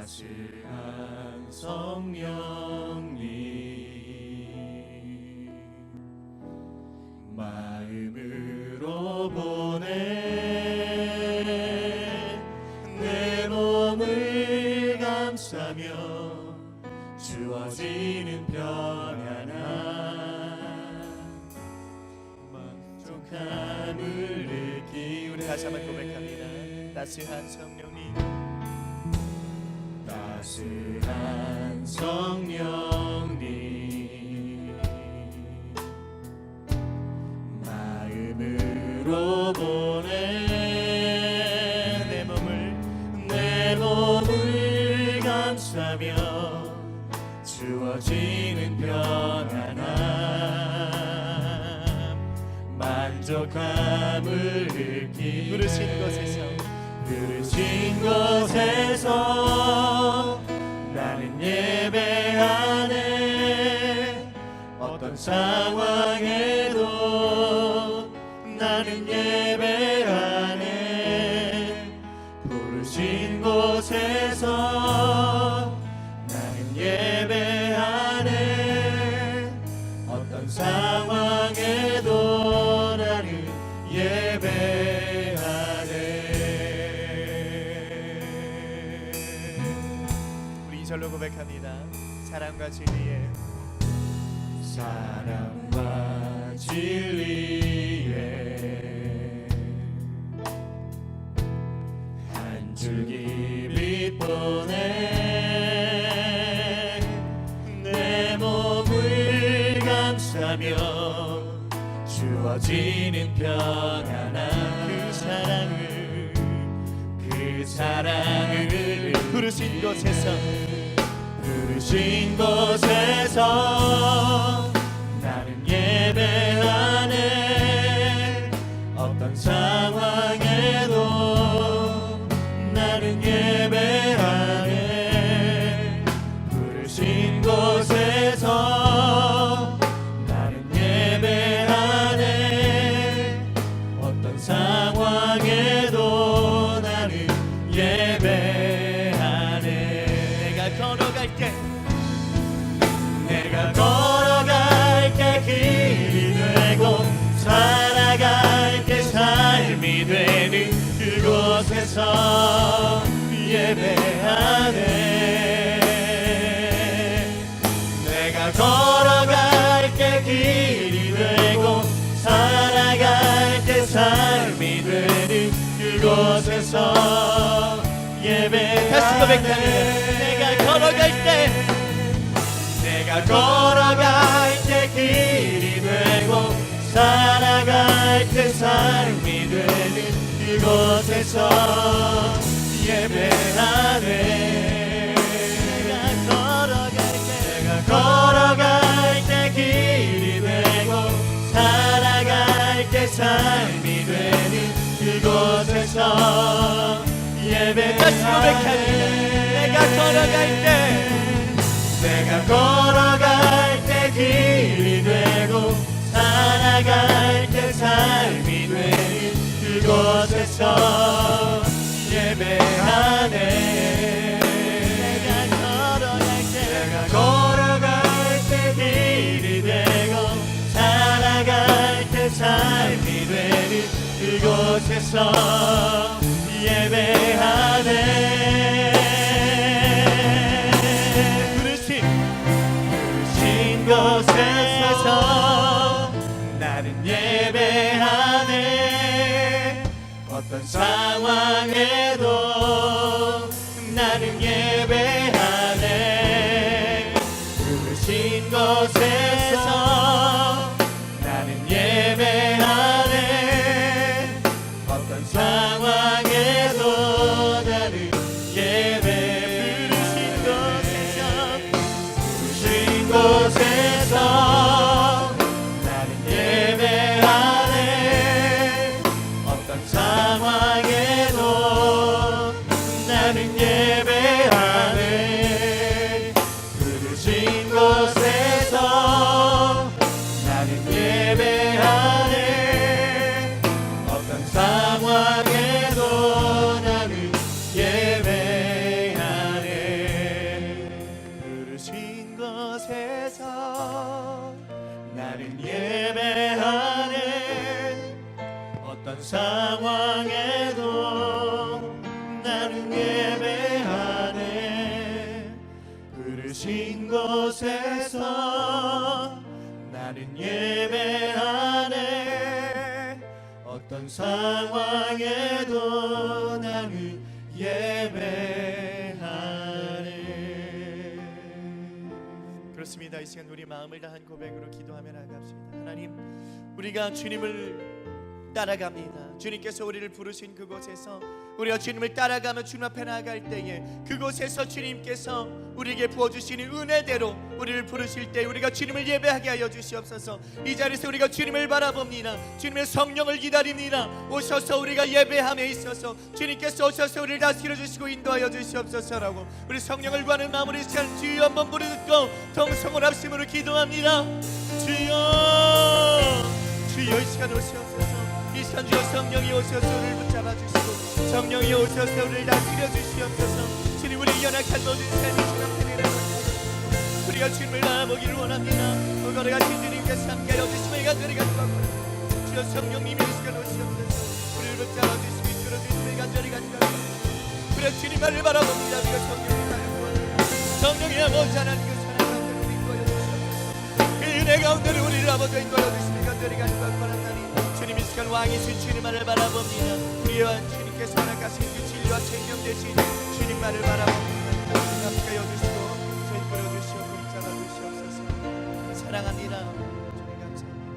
따스한 성령님. 마음으로 보내 내 몸을 감싸며 주어지는 평안한 만족함을 느끼 우리 다시 한번 고백합니다. 따스한 성령 님 어떤 상황에도 나는 예배하네 부르신 곳에서 나는 예배하네 어떤 상황에도 나는 예배하네 우리 이절로 고백합니다. 사랑과 진리에 곳에서 부르신 곳에서 고백합니다. 내가 걸어갈 때 내가 걸어갈 때 길이 되고 살아갈 때 삶이 되는 그곳에서 예배하네 삶이 되는 그곳에서 예배하네 다시. 내가 걸어갈 때 내가 걸어갈 때 길이 되고 살아갈 때 삶이 되는 그곳에서 예배하네. 내가 걸어갈 때 내가 걸어갈 때 길이 되고 살아갈 때 삶이 되는 그곳에서 이 시간 우리 마음을 다한 고백으로 기도하며 나갑시다. 하나님, 우리가 주님을 따라갑니다. 주님께서 우리를 부르신 그곳에서 우리가 주님을 따라가며 주님 앞에 나아갈 때에 그곳에서 주님께서 우리에게 부어주시는 은혜대로 우리를 부르실 때 우리가 주님을 예배하게 하여 주시옵소서. 이 자리에서 우리가 주님을 바라봅니다. 주님의 성령을 기다립니다. 오셔서 우리가 예배함에 있어서 주님께서 오셔서 우리를 다스려 주시고 인도하여 주시옵소서라고 우리 성령을 구하는 마무리 시간 주여 한번 부르짖고 동성을 합심으로 기도합니다. 주여 주여 이 시간 오시옵소서 주여 성령이 오셔서 우리를 붙잡아 주시고 성령이 오셔서 우리를 다스려 주시옵소서. 주님 우리 연약한 모든 삶이 주님 앞에 내려놓습니다 우리가 주님을 나아보기를 원합니다. 그거를 가신 주님께서 함께하여 이가 저리가 주옵소서. 주여 성령님이 이 시간 오시옵소서. 우리를 붙잡아 주시고 이끌어 이가 저리가 주옵소서. 그래 주님만을 바라봅니다. 우리가 성령을 바라봅니다 성령의 아버지 하나님께 사랑하는 우리 인도하여 주시옵소서. 그 은혜 가운데를 우리를 아버지 인도하여 주님 이 시간 왕이신 주님만을 바라봅니다. 우리와 주님께서 허락하신 그 진리와 생명 되신 주님만을 바라봅니다. 함께하여 주시고 저희 끌어주시옵고 잡아주시옵소서. 사랑합니다. 주님 감사합니다.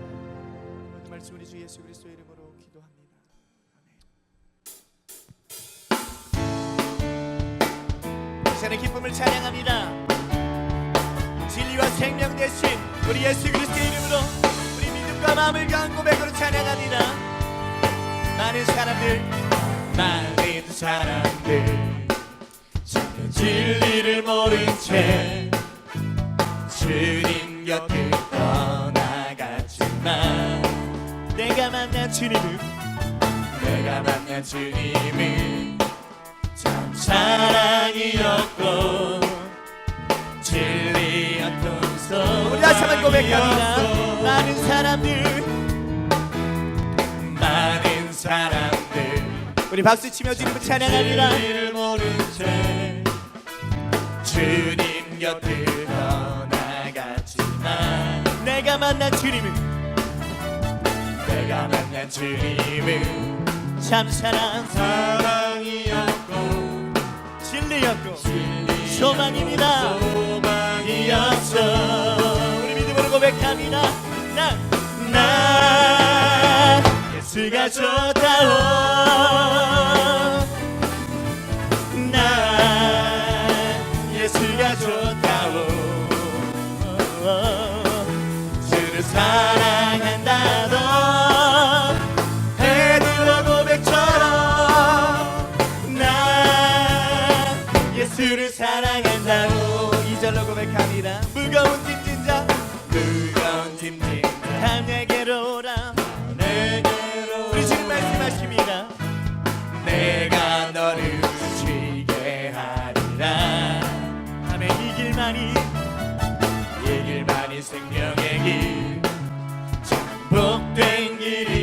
모든 말씀 우리 주 예수 그리스도 이름으로 기도합니다. 시간의 기쁨을 찬양합니다. 진리와 생명 되신 우리 예수 그리스도의 이름으로 믿음과 마음을 간 고백으로 찬양합니다 많은 사람들 많은 사람들. 전혀 진리를 모른 채 주님 곁을 떠나갔지만 내가 만난 주님을 내가 만난 주님은 참 사랑이었고 한번 고백합니다. 많은 사람들. 많은 사람들. 우리 박수 치며 주님을 찬양합니다. 주님 곁을 떠나갔지만 내가 만난 주님을 내가 만난 주님은 참 사랑 사랑이었고 진리였고 진리 소망입니다. 소망이었어 고백합니다. 난나 예수가 좋다오 이 길만이 이 길만이 생명의 길 복된 길이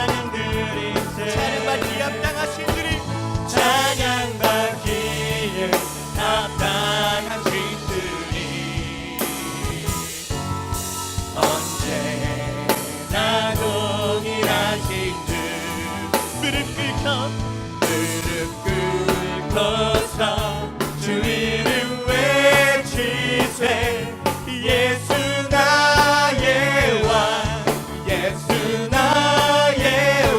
무릎 꿇고 무릎 꿇고서 주 이름 외치세. 예수 나의 왕 예수 나의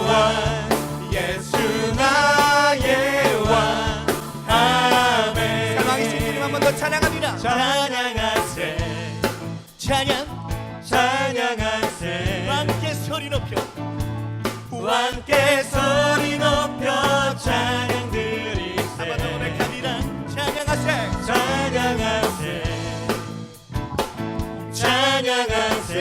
왕 예수 나의 왕. 아멘. 사랑하신 주님 한 번 더 찬양합니다. 찬양하세. 찬양 찬양하세. 왕께 소리 높여 왕께 소리 높여 찬양 드리세. 고백합니다. 찬양하세. 찬양하세. 찬양하세.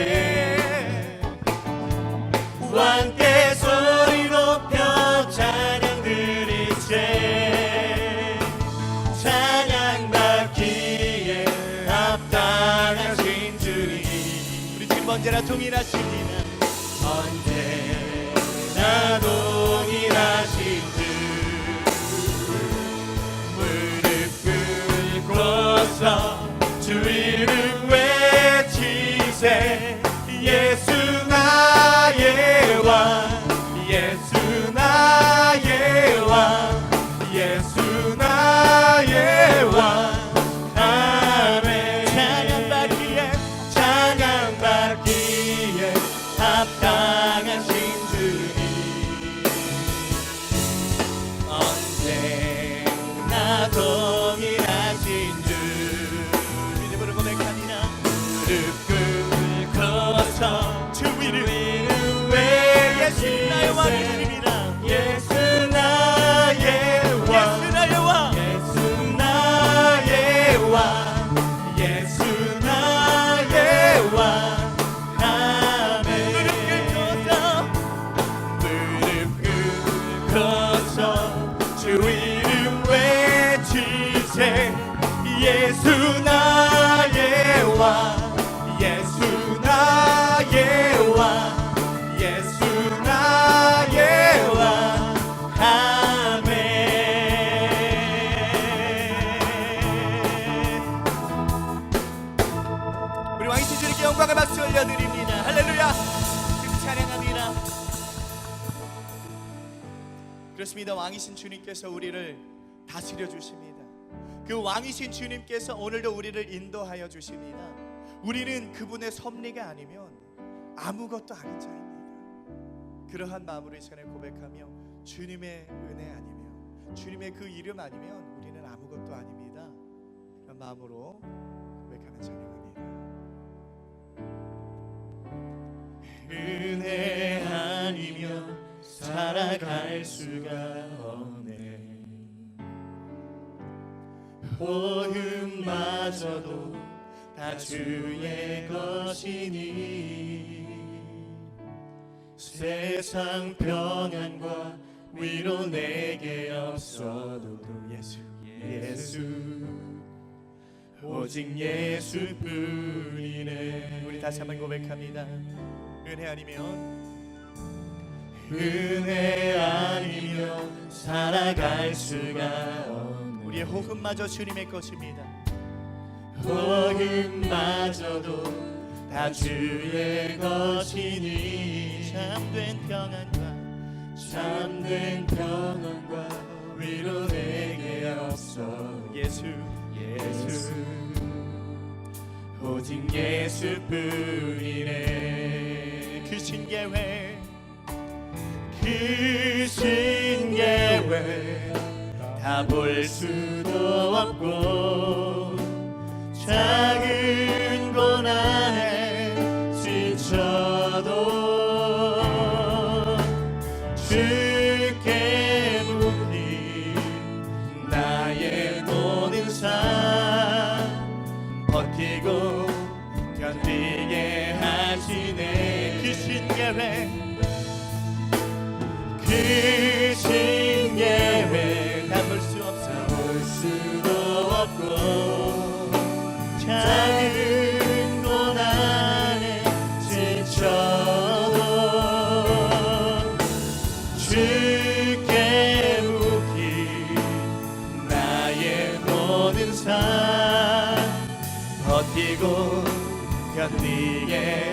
왕께 소리 높여 찬양 드리세. 찬양받기에 합당하신 주님. 우리 주님 언제나 동일하십 무 그렇습니다. 왕이신 주님께서 우리를 다스려 주십니다. 그 왕이신 주님께서 오늘도 우리를 인도하여 주십니다. 우리는 그분의 섭리가 아니면 아무것도 아닌 자입니다. 그러한 마음으로 이 시간에 고백하며 주님의 은혜 아니면 주님의 그 이름 아니면 우리는 아무것도 아닙니다. 그런 마음으로 고백하며 찬양합니다. 은혜 살아갈 수가 없네. 호흡마저도 다 주의 것이니 세상 평안과 위로 내게 없어도 예수 예수. 오직 예수뿐이네. 우리 다시 한번 고백합니다. 은혜 아니면 은혜 아니면 살아갈 수가 없네 우리의 호흡마저 주님의 것입니다. 호흡마저도 다 주의 것이니. 참된 평안과 참된 평안과 위로 내게 없어. 예수 예수. 오직 예수뿐이네. 그 신계회 그 신계회 다볼 수도 없고 작은 고난에 지쳐도 주께 묻기 나의 모든 삶 버티고 견디 그 신계회 담을 수 없어. 볼 수도 없고 작은 고난에 지쳐도 주께 묻기 나의 모든 삶 버티고 견디게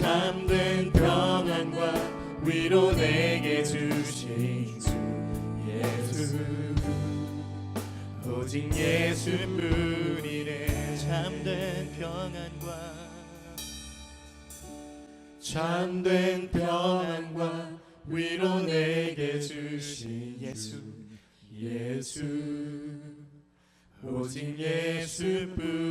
참된 평안과 위로 내게 주신 주 예수. 오직 예수뿐이네. 참된 평안과 참된 평안과 위로 내게 주신 예수. 예수. 오직 예수뿐이네